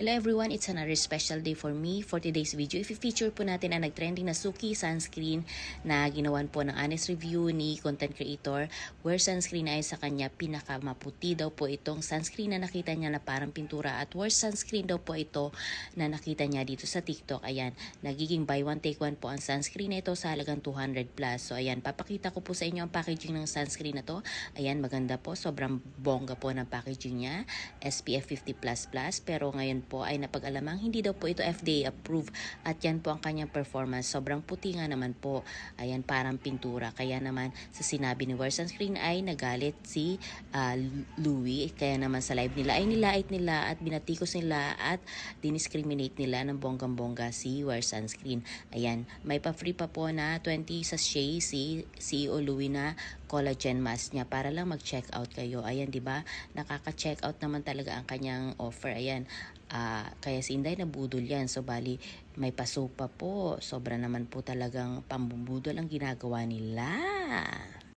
Hello everyone, it's another special day for me. For today's video, i-feature po natin ang nag-trending na Suki sunscreen na ginawan po ng honest review ni content creator where sunscreen ay sa kanya pinakamaputi daw po itong sunscreen na nakita niya na parang pintura at worst sunscreen daw po ito na nakita niya dito sa TikTok. Ayan, nagiging buy one take one po ang sunscreen na ito sa halagang 200 plus. So ayan, papakita ko po sa inyo ang packaging ng sunscreen na to. Ayan, maganda po. Sobrang bongga po ng packaging niya. SPF 50++. Pero ngayon po ay napag-alamang hindi daw po ito FDA approved. At yan po ang kanyang performance. Sobrang puti nga naman po. Ayan, parang pintura. Kaya naman sa sinabi ni Wear Sunscreen ay nagalit si ah, Louie. Kaya naman sa live nila ay nilait nila at binatikos nila at diniscriminate nila ng bonggang-bongga si Wear Sunscreen. Ayan, may pa-free pa po na 20 sachet si CEO Louie na collagen mask niya para lang mag-check out kayo. Ayan, 'di ba? Nakaka-check out naman talaga ang kanyang offer. Ayan. Ah, kaya si Inday nabudol 'yan. So bali may paso pa po. Sobra naman po talagang pambubudol ang ginagawa nila.